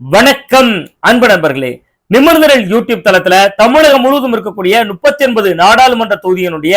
வணக்கம் அன்பு நண்பர்களே. நிமிர்ந்தரல் யூடியூப் தளத்துல தமிழகம் முழுவதும் இருக்கக்கூடிய முப்பத்தி ஒன்பது நாடாளுமன்ற தொகுதியினுடைய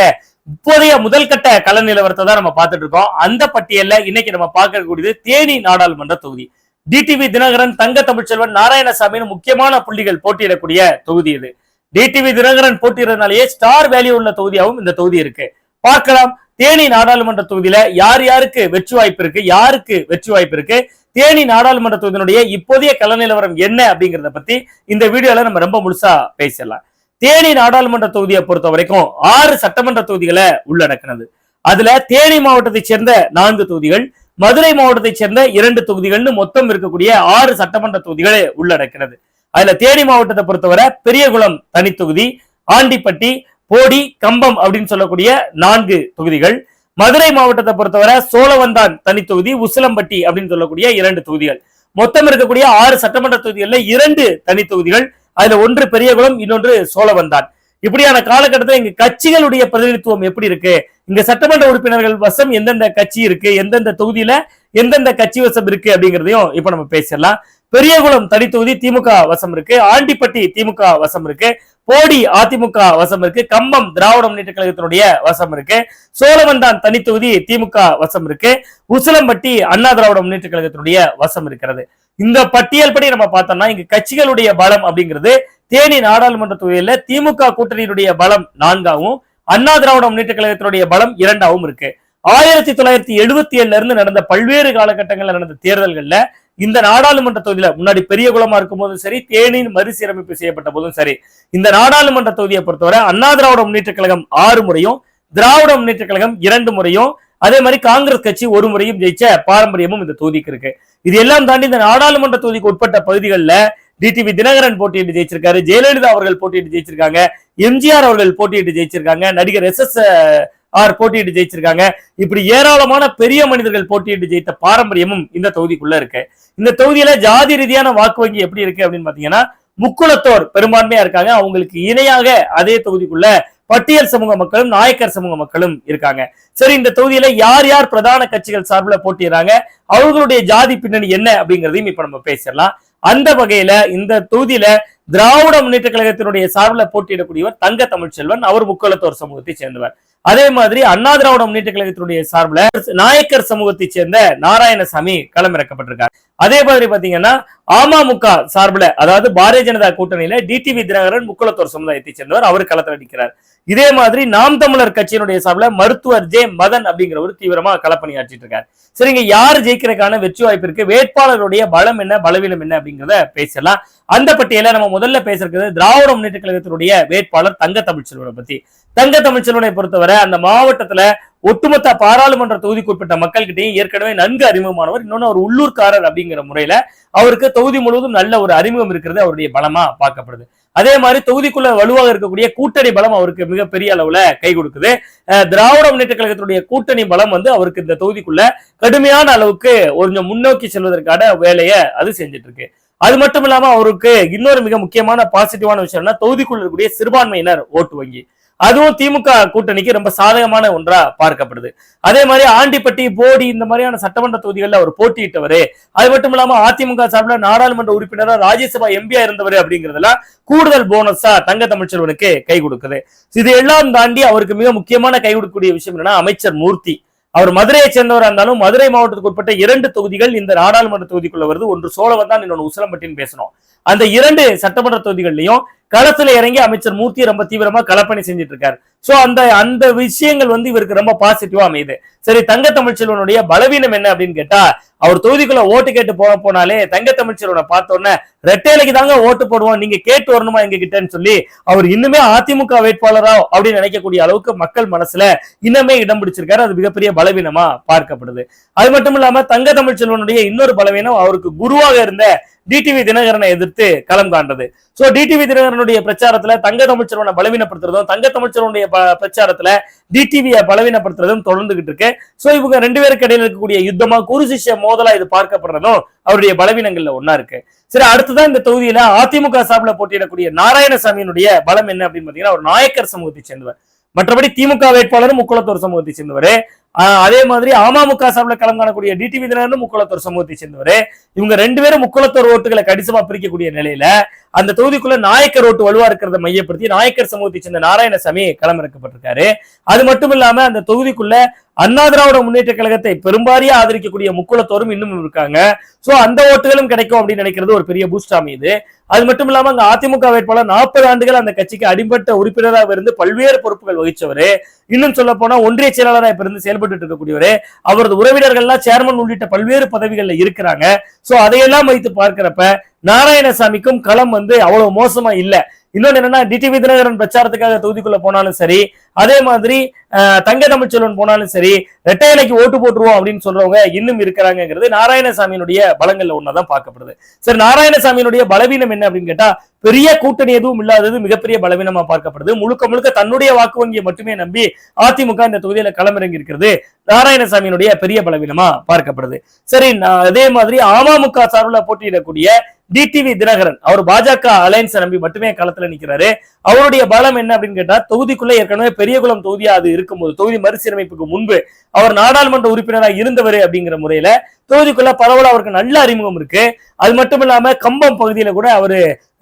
இப்போதைய முதல் கட்ட கள நிலவரத்தை தான் நம்ம பார்த்துட்டு இருக்கோம். அந்த பட்டியல்ல இன்னைக்கு நம்ம பார்க்கக்கூடியது தேனி நாடாளுமன்ற தொகுதி. டிடிவி தினகரன் தங்க தமிழ்ச்செல்வன் நாராயணசாமின்னு முக்கியமான புள்ளிகள் போட்டியிடக்கூடிய தொகுதி இது. டிடிவி தினகரன் போட்டியிடறதுனாலேயே ஸ்டார் வேல்யூ உள்ள தொகுதியாகவும் இந்த தொகுதி இருக்கு. பார்க்கலாம் தேனி நாடாளுமன்ற தொகுதியில யார் யாருக்கு வெற்றி வாய்ப்பு இருக்கு யாருக்கு வெற்றி வாய்ப்பு இருக்கு தேனி நாடாளுமன்ற தொகுதியினுடைய இப்போதைய கள நிலவரம் என்ன அப்படிங்கறத பத்தி இந்த வீடியோல நம்ம ரொம்ப முழுசா பேசிடலாம். தேனி நாடாளுமன்ற தொகுதியை பொறுத்த வரைக்கும் ஆறு சட்டமன்ற தொகுதிகளை உள்ளடக்கினது. அதுல தேனி மாவட்டத்தை சேர்ந்த நான்கு தொகுதிகள் மதுரை மாவட்டத்தை சேர்ந்த இரண்டு தொகுதிகள்னு மொத்தம் இருக்கக்கூடிய ஆறு சட்டமன்ற தொகுதிகளை உள்ளடக்கினது. அதுல தேனி மாவட்டத்தை பொறுத்தவரை பெரியகுளம் தனித்தொகுதி ஆண்டிப்பட்டி போடி கம்பம் அப்படின்னு சொல்லக்கூடிய நான்கு தொகுதிகள் மதுரை மாவட்டத்தை பொறுத்தவரை சோழவந்தான் தனித்தொகுதி உசிலம்பட்டி அப்படின்னு சொல்லக்கூடிய இரண்டு தொகுதிகள். மொத்தம் இருக்கக்கூடிய ஆறு சட்டமன்ற தொகுதிகள்ல இரண்டு தனி தொகுதிகள் அதுல ஒன்று பெரியகுளம் இன்னொன்று சோழவந்தான் இப்படியான காலகட்டத்தில் இங்க கட்சிகளுடைய பிரதிநிதித்துவம் எப்படி இருக்கு? இங்க சட்டமன்ற உறுப்பினர்கள் வசம் எந்தெந்த கட்சி இருக்கு? எந்தெந்த தொகுதியில எந்தெந்த கட்சி வசம் இருக்கு அப்படிங்கிறதையும் இப்ப நம்ம பேசிடலாம். பெரியகுளம் தனி தொகுதி திமுக வசம் இருக்கு. ஆண்டிப்பட்டி திமுக வசம் இருக்கு. போடி அதிமுக வசம் இருக்கு. கம்பம் திராவிட முன்னேற்ற கழகத்தினுடைய வசம் இருக்கு. சோழவந்தான் தனி தொகுதி திமுக வசம் இருக்கு. உசிலம்பட்டி அண்ணா திராவிட முன்னேற்ற கழகத்தினுடைய வசம் இருக்கிறது. இந்த பட்டியல் படி நம்ம பார்த்தோம்னா இங்க கட்சிகளுடைய பலம் அப்படிங்கிறது தேனி நாடாளுமன்ற தொகுதியில திமுக கூட்டணியினுடைய பலம் நான்காவும் அண்ணா திராவிட முன்னேற்ற கழகத்தினுடைய பலம் இரண்டாவும் இருக்கு. ஆயிரத்தி தொள்ளாயிரத்தி எழுபத்தி ஏழுல இருந்து நடந்த பல்வேறு காலகட்டங்கள்ல நடந்த தேர்தல்கள்ல இந்த நாடாளுமன்ற தொகுதியில முன்னாடி பெரிய குளமா இருக்கும் போதும் சரி தேனியின் மறுசீரமைப்பு செய்யப்பட்ட போதும் சரி இந்த நாடாளுமன்ற தொகுதியை பொறுத்தவரை அண்ணா திராவிட முன்னேற்ற கழகம் ஆறு முறையும் திராவிட முன்னேற்ற கழகம் இரண்டு முறையும் அதே மாதிரி காங்கிரஸ் கட்சி ஒரு முறையும் ஜெயிச்ச பாரம்பரியமும் இந்த தொகுதிக்கு இருக்கு. இது எல்லாம் தாண்டி இந்த நாடாளுமன்ற தொகுதிக்கு உட்பட்ட பகுதிகளில் டிடிவி தினகரன் போட்டியிட்டு ஜெயிச்சிருக்காரு. ஜெயலலிதா அவர்கள் போட்டியிட்டு ஜெயிச்சிருக்காங்க. எம்ஜிஆர் அவர்கள் போட்டியிட்டு ஜெயிச்சிருக்காங்க. நடிகர் எஸ் எஸ் ஆர் போட்டியிட்டு ஜெயிச்சிருக்காங்க. இப்படி ஏராளமான பெரிய மனிதர்கள் போட்டியிட்டு ஜெயித்த பாரம்பரியமும் இந்த தொகுதிக்குள்ள இருக்கு. இந்த தொகுதியில ஜாதி ரீதியான வாக்கு வங்கி எப்படி இருக்கு அப்படின்னு பாத்தீங்கன்னா முக்குளத்தோர் பெரும்பான்மையா இருக்காங்க. அவங்களுக்கு இணையாக அதே தொகுதிக்குள்ள பட்டியல் சமூக மக்களும் நாயக்கர் சமூக மக்களும் இருக்காங்க. சரி இந்த தொகுதியில யார் யார் பிரதான கட்சிகள் சார்பில் போட்டிடுறாங்க அவர்களுடைய ஜாதி பின்னணி என்ன அப்படிங்கிறதையும் இப்ப நம்ம பேசிடலாம். அந்த வகையில இந்த தொகுதியில திராவிட முன்னேற்ற கழகத்தினுடைய சார்பில் போட்டியிடக்கூடியவர் தங்க தமிழ்ச்செல்வன் அவர் முக்களத்தோர் சமூகத்தை சேர்ந்தவர். அதே மாதிரி அண்ணா திராவிட முன்னேற்ற கழகத்தினுடைய சார்பில் நாயக்கர் சமூகத்தை சேர்ந்த நாராயணசாமி களமிறக்கப்பட்டிருக்கார். அதே மாதிரி பாத்தீங்கன்னா அமமுக சார்பில் அதாவது பாரதிய ஜனதா கூட்டணியில டிடிவி தினகரன் முக்குளத்தோர் சமுதாயத்தை சேர்ந்தவர் அவர் களத்தில் நிற்கிறார் இதே மாதிரி நாம் தமிழர் கட்சியினுடைய சார்பில் மருத்துவர் ஜே மதன் அப்படிங்கிறவர் தீவிரமா களப்பணியாற்றிட்டு இருக்காரு. சரிங்க யார் ஜெயிக்கிறதுக்கான வெற்றி வாய்ப்பு இருக்கு? வேட்பாளருடைய பலம் என்ன பலவீனம் என்ன அப்படிங்கிறத பேசலாம் அந்த பட்டியல நம்ம முதல்ல பேசுறது திராவிட முன்னேற்ற கழகத்தினுடைய வேட்பாளர் தங்க தமிழ்ச்செல்வனை பத்தி. தங்க தமிழ்ச்செல்வனை பொறுத்தவரை அந்த மாவட்டத்துல ஒட்டுமொத்த பாராளுமன்ற தொகுதிக்குட்பட்ட மக்கள்கிட்டையும் ஏற்கனவே நன்கு அறிமுகமானவர் இன்னொன்று அவர் உள்ளூர்காரர் அப்படிங்கிற முறையில அவருக்கு தொகுதி முழுவதும் நல்ல ஒரு அறிமுகம் இருக்கிறது அவருடைய பலமா பார்க்கப்படுது. அதே மாதிரி தொகுதிக்குள்ள வலுவாக இருக்கக்கூடிய கூட்டணி பலம் அவருக்கு மிகப்பெரிய அளவுல கை கொடுக்குது. திராவிட முன்னேற்ற கழகத்தினுடைய கூட்டணி பலம் வந்து அவருக்கு இந்த தொகுதிக்குள்ள கடுமையான அளவுக்கு கொஞ்சம் முன்னோக்கி செல்வதற்கான வேலையை அது செஞ்சுட்டு இருக்கு அது மட்டும் இல்லாம அவருக்கு இன்னொரு மிக முக்கியமான பாசிட்டிவான விஷயம்னா தொகுதிக்குள்ள இருக்கக்கூடிய சிறுபான்மையினர் ஓட்டு வங்கி. அதுவும் திமுக கூட்டணிக்கு ரொம்ப சாதகமான ஒன்றா பார்க்கப்படுது. அதே மாதிரி ஆண்டிப்பட்டி போடி இந்த மாதிரியான சட்டமன்ற தொகுதிகளில் அவர் போட்டியிட்டவர். அது மட்டும் இல்லாம அதிமுக சார்பில் நாடாளுமன்ற உறுப்பினராக ராஜ்யசபா எம்பியா இருந்தவர் அப்படிங்கிறதுலாம் கூடுதல் போனஸா தங்க தமிழ்ச்செல்வனுக்கு கை கொடுக்குது. இது எல்லாம் தாண்டி அவருக்கு மிக முக்கியமான கை கொடுக்கக்கூடிய விஷயம் என்னன்னா அமைச்சர் மூர்த்தி. அவர் மதுரையை சேர்ந்தவராக இருந்தாலும் மதுரை மாவட்டத்துக்கு உட்பட்ட இரண்டு தொகுதிகள் இந்த நாடாளுமன்ற தொகுதிக்குள்ள வருது. ஒன்று சோழவந்தான் இன்னொன்று உசிலம்பட்டின்னு பேசணும். அந்த இரண்டு சட்டமன்ற தொகுதிகள்லையும் களத்துல இறங்கி அமைச்சர் மூர்த்தி ரொம்ப தீவிரமா களப்பணி செஞ்சுட்டு இருக்காரு. சோ அந்த அந்த விஷயங்கள் வந்து இவருக்கு ரொம்ப பாசிட்டிவா அமையுது. சரி தங்க தமிழ்ச்செல்வனுடைய பலவீனம் என்ன அப்படின்னு கேட்டா அவர் தொகுதிக்குள்ள ஓட்டு கேட்டு போக போனாலே தங்க தமிழ்ச்செல்வனை பார்த்தோன்னே ரெட்டையிலைக்கு தாங்க ஓட்டு போடுவோம் நீங்க கேட்டு வரணுமா எங்க கிட்டன்னு சொல்லி அவர் இன்னுமே அதிமுக வேட்பாளரா அப்படின்னு நினைக்கக்கூடிய அளவுக்கு மக்கள் மனசுல இன்னமே இடம் பிடிச்சிருக்காரு. அது மிகப்பெரிய பலவீனமா பார்க்கப்படுது. அது மட்டும் இல்லாம தங்க தமிழ்ச்செல்வனுடைய இன்னொரு பலவீனம் அவருக்கு குருவாக இருந்த டிடிவி தினகரனை எதிர்த்து களம் காண்டது. சோ டிடிவி தினகரனுடைய பிரச்சாரத்துல தங்க தமிழ்ச்செல்வனை பலவீனப்படுத்துறதும் தங்க தமிழ்ச்செல்வனுடைய பிரச்சாரத்துல டிடிவியை பலவீனப்படுத்துறதும் தொடர்ந்துகிட்டு இருக்கு. சோ இவங்க ரெண்டு பேருக்கு இடையில இருக்கக்கூடிய யுத்தமா குரு சிஷ்ய மோதலா இது பார்க்கப்படுறதும் அவருடைய பலவீனங்கள்ல ஒன்னா இருக்கு. சரி அடுத்ததான் இந்த தொகுதியில அதிமுக சார்பில் போட்டியிடக்கூடிய நாராயணசாமியினுடைய பலம் என்ன அப்படின்னு பாத்தீங்கன்னா ஒரு நாயக்கர் சமூகத்தை சேர்ந்தவர். மற்றபடி திமுக வேட்பாளரும் முக்குளத்தூர் சமூகத்தை சேர்ந்தவர். அதே மாதிரி அமமுக சார்பில் களம் காணக்கூடிய டிடிவி தினகரன் முக்குளத்தூர் சமூகத்தை சேர்ந்தவர். இவங்க ரெண்டு பேரும் முக்குளத்தூர் ஓட்டுகளை கடிசமா பிரிக்கக்கூடிய நிலையில அந்த தொகுதிக்குள்ள நாயக்கர் ஓட்டு வலுவா இருக்கிறத மையப்படுத்தி நாயக்கர் சமூகத்தை சேர்ந்த நாராயணசாமி களமிறக்கப்பட்டிருக்காரு. அது மட்டும் இல்லாம அந்த தொகுதிக்குள்ள அண்ணா திராவிட முன்னேற்ற கழகத்தை பெரும்பாரியா ஆதரிக்கக்கூடிய முக்குளத்தோரும் இன்னும் இருக்காங்க. சோ அந்த ஓட்டுகளும் கிடைக்கும் அப்படின்னு நினைக்கிறது ஒரு பெரிய பூஸ்ட் அமையுது. அது மட்டும் இல்லாம அங்க அதிமுக வேட்பாளர் நாற்பது ஆண்டுகள் அந்த கட்சிக்கு அடிபட்ட உறுப்பினராக இருந்து பல்வேறு பொறுப்புகள் வகிச்சவரு. இன்னும் சொல்ல போனா ஒன்றிய செயலாளராக இருந்து செயல்பட்டு இருக்கக்கூடியவரு அவரது உறவினர்கள்லாம் சேர்மன் உள்ளிட்ட பல்வேறு பதவிகளில் இருக்கிறாங்க. ஸோ அதையெல்லாம் வைத்து பார்க்கிறப்ப நாராயணசாமிக்கும் களம் வந்து அவ்வளவு மோசமா இல்லை. இன்னொன்னு என்னன்னா டிடிவி தினகரன் பிரச்சாரத்துக்காக தொகுதிக்குள்ள போனாலும் சரி அதே மாதிரி தங்க தமிழ்ச்செல்வன் போனாலும் சரி ரெட்டையலைக்கு ஓட்டு போட்டுருவோம் அப்படின்னு சொல்றவங்க இன்னும் இருக்கிறாங்கிறது நாராயணசாமியினுடைய பலங்கள்ல ஒன்னதான் பார்க்கப்படுது. சரி நாராயணசாமியினுடைய பலவீனம் என்ன அப்படின்னு கேட்டா பெரிய கூட்டணி எதுவும் இல்லாதது மிகப்பெரிய பலவீனமா பார்க்கப்படுது. முழுக்க முழுக்க தன்னுடைய வாக்கு வங்கியை மட்டுமே நம்பி அதிமுக இந்த தொகுதியில களமிறங்கி இருக்கிறது நாராயணசாமியினுடைய பெரிய பலவீனமா பார்க்கப்படுது. சரி நான் அதே மாதிரி அமமுக சார்பில் போட்டியிடக்கூடிய டிடிவி தினகரன். அவர் பாஜக அலையன்ஸை நம்பி மட்டுமே களத்துல நிக்கிறாரு. அவருடைய பலம் என்ன அப்படின்னு கேட்டா தொகுதிக்குள்ள ஏற்கனவே பெரியகுளம் தொகுதியா அது இருக்கும்போது தொகுதி மறுசீரமைப்புக்கு முன்பு அவர் நாடாளுமன்ற உறுப்பினராக இருந்தவர் அப்படிங்கிற முறையில தொகுதிக்குள்ள பரவல அவருக்கு நல்ல அறிமுகம் இருக்கு. அது மட்டும் இல்லாம கம்பம் பகுதியில கூட அவரு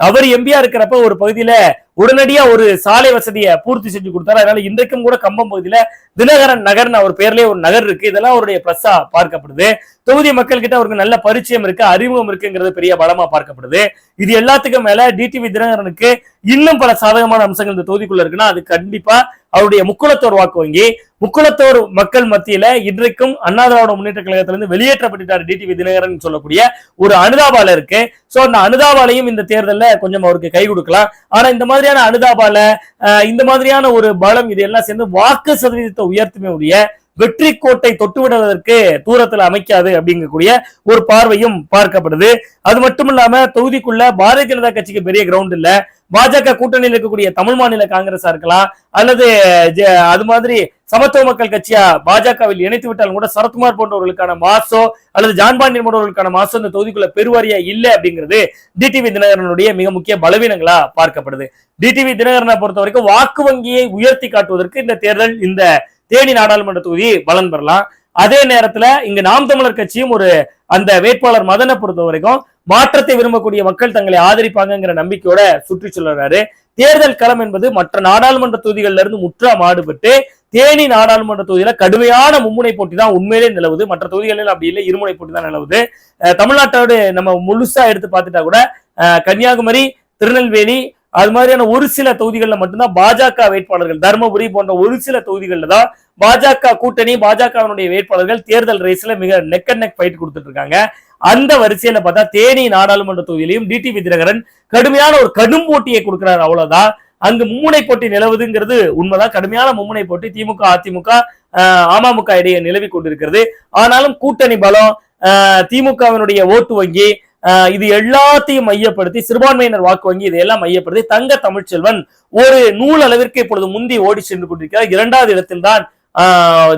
அவர் எம்பியா இருக்கிறப்ப ஒரு பகுதியில உடனடியா ஒரு சாலை வசதியை பூர்த்தி செஞ்சு கொடுத்தாரு. அதனால இன்றைக்கும் கூட கம்பம் பகுதியில தினகரன் நகர்னு அவர் பேர்லயே ஒரு நகர் இருக்கு. இதெல்லாம் அவருடைய பிளஸ்ஸா பார்க்கப்படுது. தொகுதி மக்கள் கிட்ட அவருக்கு நல்ல பரிச்சயம் இருக்கு அறிமுகம் இருக்குங்கிறது பெரிய பலமா பார்க்கப்படுது. இது எல்லாத்துக்கும் மேல டிடிவி தினகரனுக்கு இன்னும் பல சாதகமான அம்சங்கள் இந்த தொகுதிக்குள்ள இருக்குன்னா அது கண்டிப்பா அவருடைய முக்குளத்தோர் வாக்கு வங்கி முக்குளத்தோர் மக்கள் மத்தியில இன்றைக்கும் அண்ணா திராவிட முன்னேற்ற கழகத்திலிருந்து வெளியேற்றப்பட்டுட்டார் டிடிவி தினகரன் சொல்லக்கூடிய ஒரு அனுதாபால இருக்கு. சோ அந்த அனுதாபாலையும் இந்த தேர்தலில் கொஞ்சம் அவருக்கு கை கொடுக்கலாம். ஆனா இந்த மாதிரியான அனுதாபால இந்த மாதிரியான ஒரு பலம் இது எல்லாம் சேர்ந்து வாக்கு சதவீதத்தை உயர்த்துமே உடைய வெற்றி கோட்டை தொட்டுவிடுவதற்கு தூரத்தில் அமைக்காது அப்படிங்கக்கூடிய ஒரு பார்வையும் பார்க்கப்படுது. அது மட்டும் இல்லாம தொகுதிக்குள்ள பாரதிய ஜனதா கட்சிக்கு பெரிய கிரவுண்ட் இல்லை. பாஜக கூட்டணியில் இருக்கக்கூடிய தமிழ் மாநில காங்கிரஸா இருக்கலாம் அல்லது ஜ- அது மாதிரி சமத்துவ மக்கள் கட்சியா பாஜகவில் இணைத்து விட்டாலும் கூட சரத்குமார் போன்றவர்களுக்கான மாசோ அல்லது ஜான்பாண்டியன் போன்றவர்களுக்கான மாசோ இந்த தொகுதிக்குள்ள பெருவாரியா இல்லை அப்படிங்கிறது டிடிவி தினகரனுடைய மிக முக்கிய பலவீனங்களா பார்க்கப்படுது. டிடிவி தினகரனை பொறுத்த வரைக்கும் வாக்கு வங்கியை உயர்த்தி காட்டுவதற்கு இந்த தேர்தல் இந்த தேனி நாடாளுமன்ற தொகுதி பலன் பெறலாம். அதே நேரத்துல இங்க நாம் தமிழர் கட்சியும் ஒரு அந்த வேட்பாளர் மதனை பொறுத்த வரைக்கும் மாற்றத்தை விரும்பக்கூடிய மக்கள் தங்களை ஆதரிப்பாங்கங்கிற நம்பிக்கையோட சுற்றி சொல்றாரு. தேர்தல் களம் என்பது மற்ற நாடாளுமன்ற தொகுதிகள்ல இருந்து முற்றா மாடுபட்டு தேனி நாடாளுமன்ற தொகுதியில கடுமையான மும்முனை போட்டி தான் உண்மையிலே நிலவுது. மற்ற தொகுதிகளில் அப்படி இல்லை இருமுனை போட்டி தான் நிலவுது. தமிழ்நாட்டோட நம்ம முழுசா எடுத்து பார்த்துட்டா கூட கன்னியாகுமரி திருநெல்வேலி அது மாதிரியான ஒரு சில தொகுதிகளில் மட்டும்தான் பாஜக வேட்பாளர்கள் தருமபுரி போன்ற ஒரு சில தொகுதிகளில் தான் பாஜக கூட்டணி பாஜகவினுடைய வேட்பாளர்கள் தேர்தல் ரேஸ்ல மிக நெக் அண்ட் நெக் ஃபைட் கொடுத்துட்டு இருக்காங்க. அந்த வரிசையில பார்த்தா தேனி நாடாளுமன்ற தொகுதியிலையும் டிடிபி தினகரன் கடுமையான ஒரு கடும் போட்டியை கொடுக்கிறார் அவ்வளவுதான். அங்கு மும்முனை போட்டி நிலவுதுங்கிறது உண்மைதான். கடுமையான மும்முனை போட்டி திமுக அதிமுக ஆஹ், அமமுக இடையே நிலவி கொண்டிருக்கிறது. ஆனாலும் கூட்டணி பலம் ஆஹ், திமுகவினுடைய ஓட்டு வங்கி ஆஹ், இது எல்லாத்தையும் மையப்படுத்தி சிறுபான்மையினர் வாக்கு வங்கி இதையெல்லாம் மையப்படுத்தி தங்க தமிழ்ச்செல்வன் ஒரு நூல் அளவிற்கு இப்பொழுது முந்தி ஓடி சென்று கொண்டிருக்கிறார். இரண்டாவது இடத்தில்தான்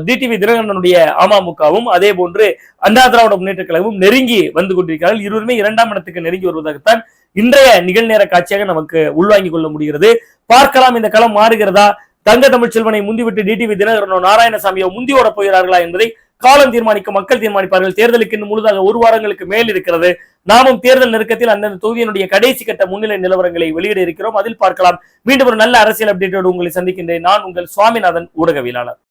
டிடிவி தினகரனுடைய அமமுகவும் அதே போன்று அண்ணா திராவிட முன்னேற்ற கழகமும் நெருங்கி வந்து கொண்டிருக்கிறார்கள். இருவருமே இரண்டாம் இடத்துக்கு நெருங்கி வருவதாகத்தான் இன்றைய நிகழ்நேர காட்சியாக நமக்கு உள்வாங்கிக் கொள்ள முடிகிறது. பார்க்கலாம் இந்த களம் மாறுகிறதா? தங்க தமிழ்ச்செல்வனை முந்திவிட்டு டிடிவி தினகரனோ நாராயணசாமியோ முந்தி ஓட போகிறார்களா என்பதை காலம் தீர்மானிக்க மக்கள் தீர்மானிப்பார்கள். தேர்தலுக்கு இன்னும் முழுதாக ஒரு வாரங்களுக்கு மேல் இருக்கிறது. நாமும் தேர்தல் நெருக்கத்தில் அந்தந்த தொகுதியினுடைய கடைசி கட்ட முன்னிலை நிலவரங்களை வெளியிட இருக்கிறோம். அதில் பார்க்கலாம். மீண்டும் ஒரு நல்ல அரசியல் அப்டேட்டோடு உங்களை சந்திக்கின்றேன். நான் உங்கள் சுவாமிநாதன் ஊடகவியலாளர்.